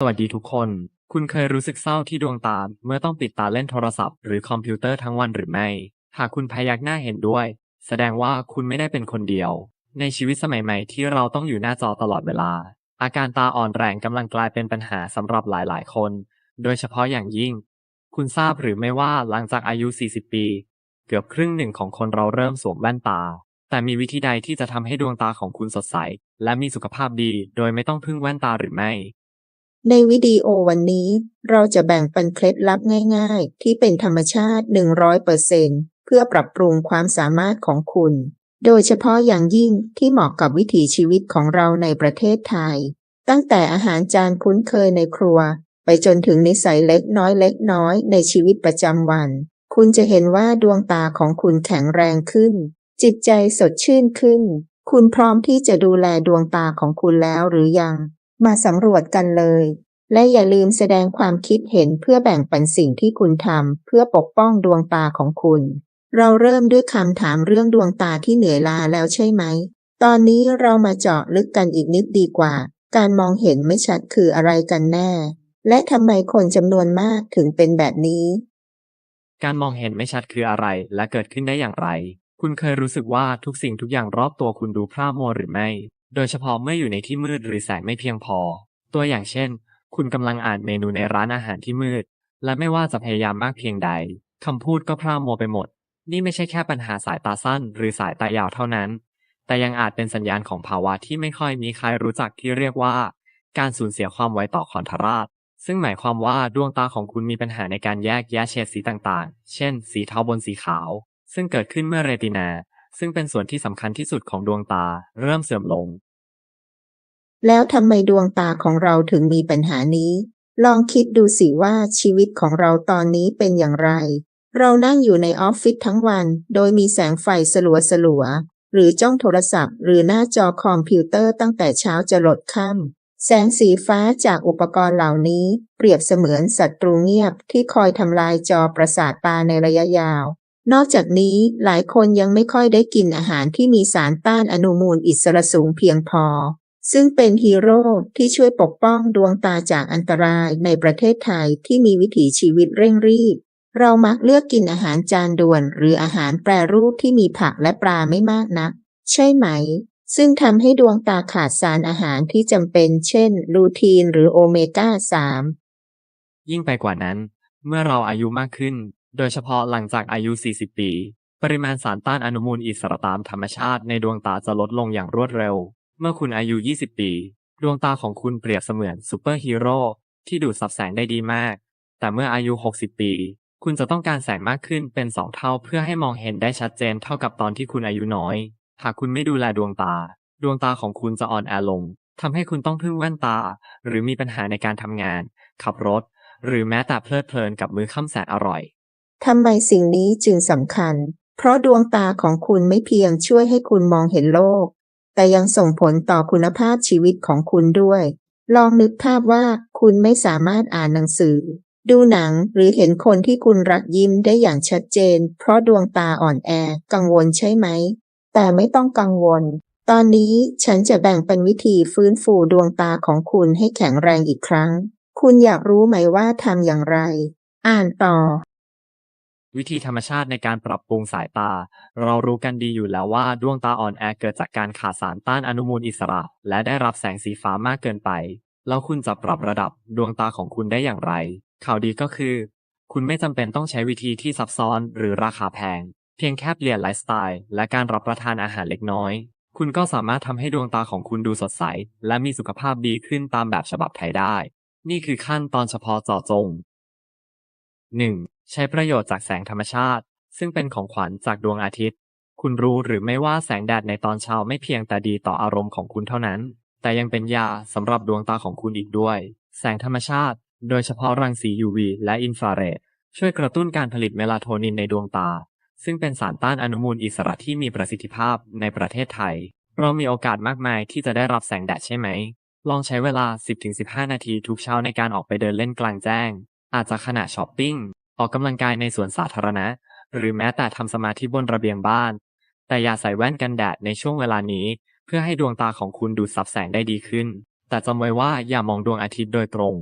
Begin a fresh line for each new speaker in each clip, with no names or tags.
สวัสดีทุกคน คุณเคยรู้สึกเศร้าที่ดวงตา เมื่อต้องปิดตาเล่นโทรศัพท์หรือคอมพิวเตอร์ทั้งวันหรือไม่ หากคุณพยักหน้าเห็นด้วย แสดงว่าคุณไม่ได้เป็นคนเดียว ในชีวิตสมัยใหม่ที่เราต้องอยู่หน้าจอตลอดเวลา อาการตาอ่อนแรงกำลังกลายเป็นปัญหาสำหรับหลายๆ คน โดยเฉพาะอย่างยิ่ง คุณทราบหรือไม่ว่าหลังจากอายุ 40 ปี เกือบครึ่งหนึ่งของคนเราเริ่มสวมแว่นตา แต่มีวิธีใดที่จะทำให้ดวงตาของคุณสดใส และมีสุขภาพดี โดยไม่ต้องพึ่งแว่นตาหรือไม่
ในวิดีโอวันนี้เราจะแบ่งปันเคล็ดลับง่าย ๆ ที่เป็นธรรมชาติ 100%เพื่อปรับปรุงความสามารถของคุณ โดยเฉพาะอย่างยิ่งที่เหมาะกับวิถีชีวิตของเราในประเทศไทย ตั้งแต่อาหารจานคุ้นเคยในครัว ไปจนถึงนิสัยเล็กน้อยเล็กน้อยในชีวิตประจำวัน คุณจะเห็นว่าดวงตาของคุณแข็งแรงขึ้น จิตใจสดชื่นขึ้น คุณพร้อมที่จะดูแลดวงตาของคุณแล้วหรือยัง มาสำรวจกันเลย และอย่าลืมแสดงความคิดเห็นเพื่อแบ่งปันสิ่งที่คุณทำเพื่อปกป้องดวงตาของคุณ เราเริ่มด้วยคำถามเรื่องดวงตาที่เหนื่อยล้าแล้วใช่ไหม ตอนนี้เรามาเจาะลึกกันอีกนิดดีกว่า การมองเห็นไม่ชัดคืออะไรกันแน่ และทำไมคนจำนวนมากถึงเป็นแบบนี้
การมองเห็นไม่ชัดคืออะไร และเกิดขึ้นได้อย่างไร คุณเคยรู้สึกว่าทุกสิ่งทุกอย่างรอบตัวคุณดูพร่ามัวหรือไม่ โดยเฉพาะเมื่ออยู่ในที่มืดหรือแสงไม่เพียงพอ ตัวอย่างเช่น คุณกำลังอ่านเมนูในร้านอาหารที่มืด และไม่ว่าจะพยายามมากเพียงใดคำพูดก็พร่ามัวไปหมด นี่ไม่ใช่แค่ปัญหาสายตาสั้น หรือสายตายาวเท่านั้น แต่ยังอาจเป็นสัญญาณของภาวะที่ไม่ค่อยมีใครรู้จักที่เรียกว่า การสูญเสียความไวต่อคอนทราสซึ่งหมายความว่าดวงตาของคุณมีปัญหาในการแยกแยะเฉดสีต่างๆ เช่น สีเทาบนสีขาว ซึ่งเกิดขึ้นเมื่อเรตินา ซึ่งเป็นส่วนที่สำคัญที่สุดของดวงตาเริ่มเสื่อมลง
แล้วทำไมดวงตาของเราถึงมีปัญหานี้ ลองคิดดูสิว่าชีวิตของเราตอนนี้เป็นอย่างไร เรานั่งอยู่ในออฟฟิศทั้งวัน โดยมีแสงไฟสลัวสลัวหรือจ้องโทรศัพท์ หรือหน้าจอคอมพิวเตอร์ตั้งแต่เช้าจะหลดค่ำแสงสีฟ้าจากอุปกรณ์เหล่านี้ เปรียบเสมือนศัตรูเงียบที่คอยทำลายจอประสาทตาในระยะยาว นอกจากนี้หลายคนยังไม่ค่อยได้กินอาหารที่มีสารต้านอนุมูลอิสระสูงเพียงพอ ซึ่งเป็นฮีโร่ที่ช่วยปกป้องดวงตาจากอันตรายในประเทศไทยที่มีวิถีชีวิตเร่งรีบ เรามักเลือกกินอาหารจานด่วน หรืออาหารแปรรูปที่มีผักและปลาไม่มากนัก ใช่ไหม ซึ่งทำให้ดวงตาขาดสารอาหารที่จำเป็น เช่น ลูทีนหรือโอเมก้า 3
ยิ่งไปกว่านั้น เมื่อเราอายุมากขึ้น โดยเฉพาะหลังจากอายุ 40 ปี ปริมาณสารต้านอนุมูลอิสระตามธรรมชาติในดวงตาจะลดลงอย่างรวดเร็ว เมื่อคุณอายุ 20 ปี ดวงตาของคุณเปรียบเสมือนซูเปอร์ฮีโร่ที่ดูดซับแสงได้ดีมาก แต่เมื่ออายุ 60 ปี คุณจะต้องการแสงมากขึ้นเป็น 2 เท่าเพื่อให้มองเห็นได้ชัดเจนเท่ากับตอนที่คุณอายุน้อย หากคุณไม่ดูแลดวงตา ดวงตาของคุณจะอ่อนแอลงทำให้คุณต้องพึ่งแว่นตา หรือมีปัญหาในการทำงาน ขับรถ หรือแม้แต่เพลิดเพลินกับมื้อค่ำแสนอร่อย
ทำไมสิ่งนี้จึงสำคัญ เพราะดวงตาของคุณไม่เพียงช่วยให้คุณมองเห็นโลก แต่ยังส่งผลต่อคุณภาพชีวิตของคุณด้วย ลองนึกภาพว่าคุณไม่สามารถอ่านหนังสือ ดูหนังหรือเห็นคนที่คุณรักยิ้มได้อย่างชัดเจน เพราะดวงตาอ่อนแอ กังวลใช่ไหม แต่ไม่ต้องกังวล ตอนนี้ฉันจะแบ่งเป็นวิธีฟื้นฟูดวงตาของคุณให้แข็งแรงอีกครั้ง คุณอยากรู้ไหมว่าทำอย่างไร อ่านต่อ
วิธีธรรมชาติในการปรับปรุงสายตา เรารู้กันดีอยู่แล้วว่าดวงตาอ่อนแอเกิดจากการขาดสารต้านอนุมูลอิสระ และได้รับแสงสีฟ้ามากเกินไป แล้วคุณจะปรับระดับดวงตาของคุณได้อย่างไร ข่าวดีก็คือ คุณไม่จำเป็นต้องใช้วิธีที่ซับซ้อนหรือราคาแพง เพียงแค่เปลี่ยนไลฟ์สไตล์และการรับประทานอาหารเล็กน้อย คุณก็สามารถทำให้ดวงตาของคุณดูสดใส และมีสุขภาพดีขึ้นตามแบบฉบับไทยได้ นี่คือขั้นตอนเฉพาะเจาะจง 1. ใช้ประโยชน์จากแสงธรรมชาติ ซึ่งเป็นของขวัญจากดวงอาทิตย์ คุณรู้หรือไม่ว่าแสงแดดในตอนเช้าไม่เพียงแต่ดีต่ออารมณ์ของคุณเท่านั้น แต่ยังเป็นยาสำหรับดวงตาของคุณอีกด้วย แสงธรรมชาติ โดยเฉพาะรังสี UV และอินฟราเรดช่วยกระตุ้นการผลิตเมลาโทนินในดวงตา ซึ่งเป็นสารต้านอนุมูลอิสระที่มีประสิทธิภาพในประเทศไทย เรามีโอกาสมากมายที่จะได้รับแสงแดดใช่ไหม ลองใช้เวลา 10-15 นาทีทุกเช้าในการออกไปเดินเล่นกลางแจ้ง อาจจะขณะช้อปปิ้ง ออกกำลังกายในสวนสาธารณะ หรือแม้แต่ทำสมาธิบนระเบียงบ้าน แต่อย่าใส่แว่นกันแดดในช่วงเวลานี้ เพื่อให้ดวงตาของคุณดูดซับแสงได้ดีขึ้น แต่จำไว้ว่าอย่ามองดวงอาทิตย์โดยตรง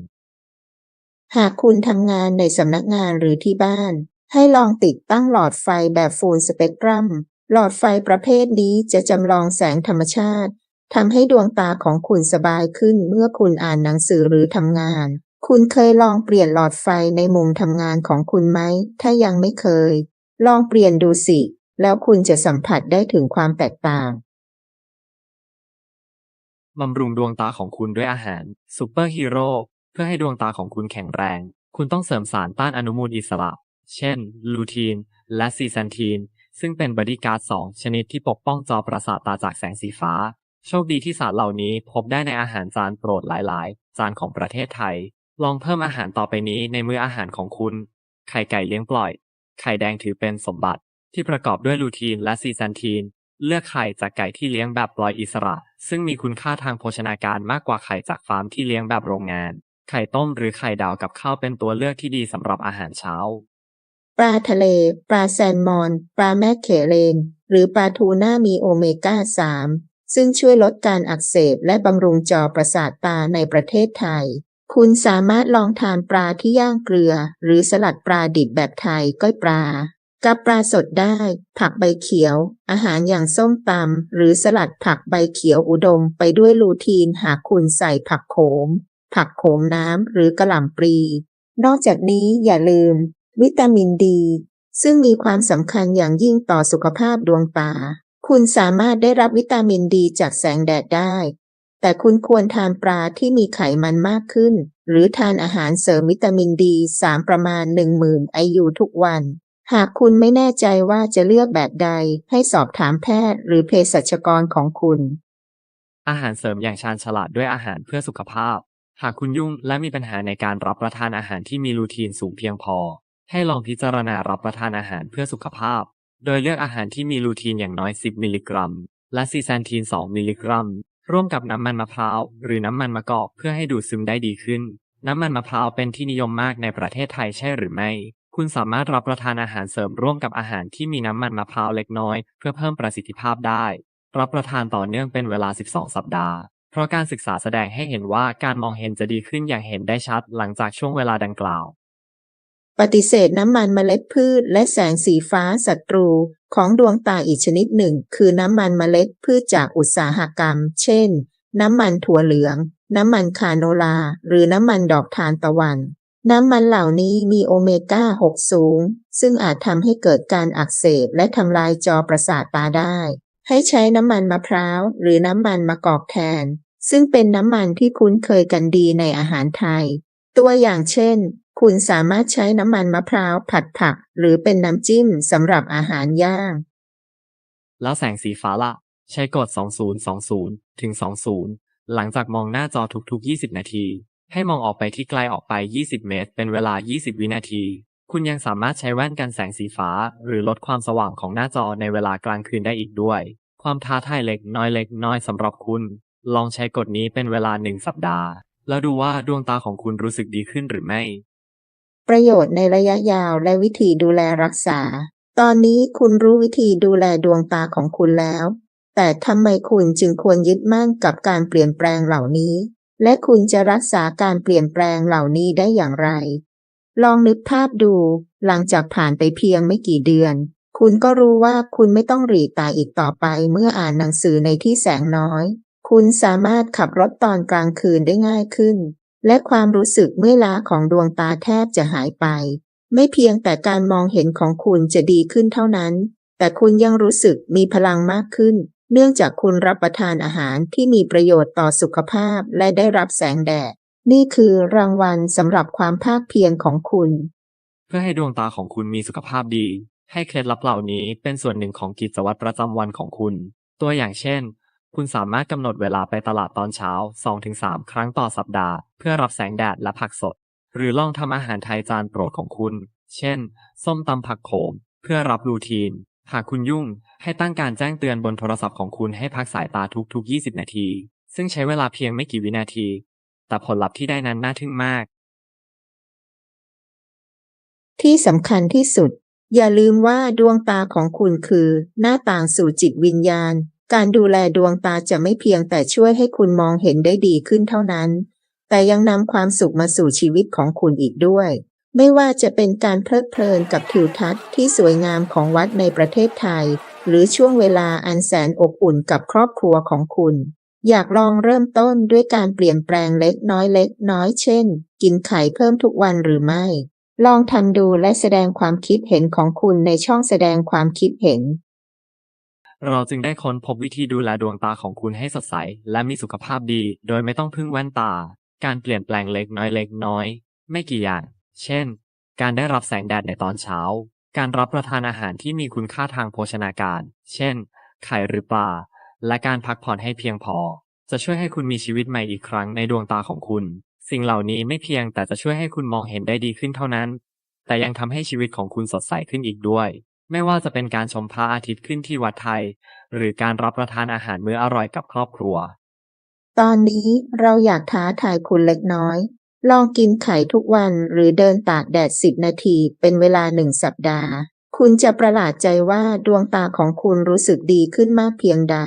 หากคุณทำงานในสำนักงานหรือที่บ้าน ให้ลองติดตั้งหลอดไฟแบบฟูลสเปกตรัม หลอดไฟประเภทนี้จะจำลองแสงธรรมชาติทำให้ดวงตาของคุณสบายขึ้นเมื่อคุณอ่านหนังสือหรือทำงาน คุณเคยลองเปลี่ยนหลอดไฟในมุมทำงานของคุณไหม ถ้ายังไม่เคย ลองเปลี่ยนดูสิ แล้วคุณจะสัมผัสได้ถึงความแตกต่าง
บำรุงดวงตาของคุณด้วยอาหารซูเปอร์ฮีโร่เพื่อให้ดวงตาของคุณแข็งแรง คุณต้องเสริมสารต้านอนุมูลอิสระ เช่น ลูทีน และซีแซนทีน ซึ่งเป็นบอดี้การ์ดสองชนิดที่ปกป้องจอประสาทตาจากแสงสีฟ้า โชคดีที่สารเหล่านี้พบได้ในอาหารจานโปรดหลาย ๆ จานของประเทศไทย ลองเพิ่มอาหารต่อไปนี้ในมื้ออาหารของคุณ ไข่ไก่เลี้ยงปล่อย ไข่แดงถือเป็นสมบัติ ที่ประกอบด้วยลูทีนและซีแซนทีน เลือกไข่จากไก่ที่เลี้ยงแบบปล่อยอิสระ ซึ่งมีคุณค่าทางโภชนาการมากกว่าไข่จากฟาร์มที่เลี้ยงแบบโรงงาน ไข่ต้มหรือไข่ดาวกับข้าวเป็นตัวเลือกที่ดีสำหรับอาหารเช้า
ปลาทะเล ปลาแซลมอน ปลาแมคเคเรน หรือปลาทูน่ามีโอเมก้า 3 ซึ่งช่วยลดการอักเสบและบำรุงจอประสาทตาในประเทศไทย คุณสามารถลองทานปลาที่ย่างเกลือ หรือสลัดปลาดิบแบบไทยก้อยปลา กับปลาสดได้ ผักใบเขียว อาหารอย่างส้มตำหรือสลัดผักใบเขียวอุดมไปด้วยลูทีนหากคุณใส่ผักโขม ผักโขมน้ำหรือกระหล่ำปลี นอกจากนี้อย่าลืม วิตามินดี ซึ่งมีความสำคัญอย่างยิ่งต่อสุขภาพดวงตาคุณสามารถได้รับวิตามินดีจากแสงแดดได้ แต่คุณควรทานปลาที่มีไขมันมากขึ้น หรือทานอาหารเสริมวิตามินดี3ประมาณ 10,000 IU ทุกวัน หากคุณไม่แน่ใจว่าจะเลือกแบบใด ให้สอบถามแพทย์หรือเภสัชกรของคุณ
อาหารเสริมอย่างชาญฉลาดด้วยอาหารเพื่อสุขภาพ หากคุณยุ่งและมีปัญหาในการรับประทานอาหารที่มีลูทีนสูงเพียงพอ ให้ลองพิจารณารับประทานอาหารเพื่อสุขภาพ โดยเลือกอาหารที่มีลูทีนอย่างน้อย 10 มิลลิกรัม และซีแซนทีน 2 มิลลิกรัม ร่วมกับน้ำมันมะพร้าวหรือน้ำมันมะกอกเพื่อให้ดูดซึมได้ดีขึ้น น้ำมันมะพร้าวเป็นที่นิยมมากในประเทศไทยใช่หรือไม่ คุณสามารถรับประทานอาหารเสริมร่วมกับอาหารที่มีน้ำมันมะพร้าวเล็กน้อย เพื่อเพิ่มประสิทธิภาพได้ รับประทานต่อเนื่องเป็นเวลา 12 สัปดาห์ เพราะการศึกษาแสดงให้เห็นว่าการมองเห็นจะดีขึ้นอย่างเห็นได้ชัดหลังจากช่วงเวลาดังกล่าว
ปฏิเสธน้ำมันเมล็ดพืช และแสงสีฟ้าศัตรูของดวงตาอีกชนิดหนึ่ง คือน้ำมันเมล็ดพืชจากอุตสาหกรรม เช่น น้ำมันถั่วเหลือง น้ำมันคาโนลา หรือน้ำมันดอกทานตะวัน น้ำมันเหล่านี้มีโอเมก้า 6 สูง ซึ่งอาจทำให้เกิดการอักเสบและทำลายจอประสาทตาได้ ให้ใช้น้ำมันมะพร้าว หรือน้ำมันมะกอกแทน ซึ่งเป็นน้ำมันที่คุ้นเคยกันดีในอาหารไทย ตัวอย่างเช่น คุณสามารถใช้น้ำมันมะพร้าวผัดผัก หรือเป็นน้ำจิ้มสำหรับอาหารย่าง
แล้วแสงสีฟ้าละ ใช้กด 2020 ถึง 20 หลังจากมองหน้าจอทุกๆ 20 นาที ให้มองออกไปที่ไกลออกไป 20 เมตร เป็นเวลา 20 วินาที คุณยังสามารถใช้แว่นกันแสงสีฟ้า หรือลดความสว่างของหน้าจอในเวลากลางคืนได้อีกด้วย ความท้าทายเล็กน้อยเล็กน้อยสำหรับคุณ ลองใช้กฎนี้เป็นเวลาหนึ่งสัปดาห์ แล้วดูว่าดวงตาของคุณรู้สึกดีขึ้นหรือไม่
ประโยชน์ในระยะยาวและวิธีดูแลรักษา ตอนนี้คุณรู้วิธีดูแลดวงตาของคุณแล้ว แต่ทำไมคุณจึงควรยึดมั่นกับการเปลี่ยนแปลงเหล่านี้ และคุณจะรักษาการเปลี่ยนแปลงเหล่านี้ได้อย่างไร ลองนึกภาพดู หลังจากผ่านไปเพียงไม่กี่เดือน คุณก็รู้ว่าคุณไม่ต้องหรีตาอีกต่อไปเมื่ออ่านหนังสือในที่แสงน้อย คุณสามารถขับรถตอนกลางคืนได้ง่ายขึ้น และความรู้สึกเมื่อยล้าของดวงตาแทบจะหายไป ไม่เพียงแต่การมองเห็นของคุณจะดีขึ้นเท่านั้น แต่คุณยังรู้สึกมีพลังมากขึ้น เนื่องจากคุณรับประทานอาหารที่มีประโยชน์ต่อสุขภาพและได้รับแสงแดด นี่คือรางวัลสำหรับความภาคเพียรของคุณ
เพื่อให้ดวงตาของคุณมีสุขภาพดี ให้เคล็ดลับเหล่านี้เป็นส่วนหนึ่งของกิจวัตรประจำวันของคุณ ตัวอย่างเช่น คุณสามารถกำหนดเวลาไปตลาดตอนเช้า 2-3 ครั้งต่อสัปดาห์ เพื่อรับแสงแดดและผักสด หรือลองทำอาหารไทยจานโปรดของคุณ เช่น ส้มตำผักโขม เพื่อรับรูทีน หากคุณยุ่ง ให้ตั้งการแจ้งเตือนบนโทรศัพท์ของคุณให้พักสายตาทุกๆ 20 นาที ซึ่งใช้เวลาเพียงไม่กี่วินาที แต่ผลลัพธ์ที่ได้นั้นน่าทึ่งมาก
ที่สำคัญที่สุด อย่าลืมว่าดวงตาของคุณคือ หน้าต่างสู่จิตวิญญาณ การดูแลดวงตาจะไม่เพียงแต่ช่วยให้คุณมองเห็นได้ดีขึ้นเท่านั้น แต่ยังนำความสุขมาสู่ชีวิตของคุณอีกด้วย ไม่ว่าจะเป็นการเพลิดเพลินกับทิวทัศน์ที่สวยงามของวัดในประเทศไทย หรือช่วงเวลาอันแสนอบอุ่นกับครอบครัวของคุณ อยากลองเริ่มต้นด้วยการเปลี่ยนแปลงเล็กน้อยเล็กน้อยเช่น กินไข่เพิ่มทุกวันหรือไม่ ลองทำดูและแสดงความคิดเห็นของคุณในช่องแสดงความคิดเห็น
เราจึงได้ค้นพบวิธีดูแลดวงตาของคุณให้สดใส และมีสุขภาพดี โดยไม่ต้องพึ่งแว่นตา การเปลี่ยนแปลงเล็กน้อยเล็กน้อย ไม่กี่อย่าง เช่น การได้รับแสงแดดในตอนเช้า การรับประทานอาหารที่มีคุณค่าทางโภชนาการ เช่น ไข่หรือปลา และการพักผ่อนให้เพียงพอ จะช่วยให้คุณมีชีวิตใหม่อีกครั้งในดวงตาของคุณ สิ่งเหล่านี้ไม่เพียงแต่จะช่วยให้คุณมองเห็นได้ดีขึ้นเท่านั้น แต่ยังทำให้ชีวิตของคุณสดใสขึ้นอีกด้วย ไม่ว่าจะเป็นการชมพระอาทิตย์ขึ้นที่วัดไทย หรือการรับประทานอาหารมื้ออร่อยกับครอบครัว
ตอนนี้เราอยากท้าทายคุณเล็กน้อย ลองกินไข่ทุกวันหรือเดินตากแดด10นาทีเป็นเวลาหนึ่งสัปดาห์ คุณจะประหลาดใจว่าดวงตาของคุณรู้สึกดีขึ้นมากเพียงใด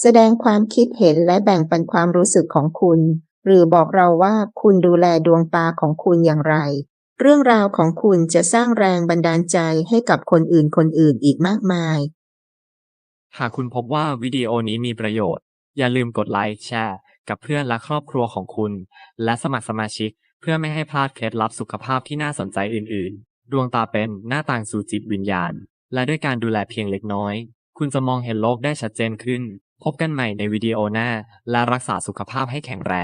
แสดงความคิดเห็นและแบ่งปันความรู้สึกของคุณ หรือบอกเราว่าคุณดูแลดวงตาของคุณอย่างไร เรื่องราวของคุณจะสร้างแรงบันดาลใจให้กับคนอื่นคนอื่นอีกมากมาย
หากคุณพบว่าวิดีโอนี้มีประโยชน์ อย่าลืมกดไลค์แชร์กับเพื่อนและครอบครัวของคุณ และสมัครสมาชิก เพื่อไม่ให้พลาดเคล็ดลับสุขภาพที่น่าสนใจอื่น ๆ ดวงตาเป็นหน้าต่างสู่จิตวิญญาณ และด้วยการดูแลเพียงเล็กน้อย คุณจะมองเห็นโลกได้ชัดเจนขึ้น พบกันใหม่ในวิดีโอหน้า และรักษาสุขภาพให้แข็งแรง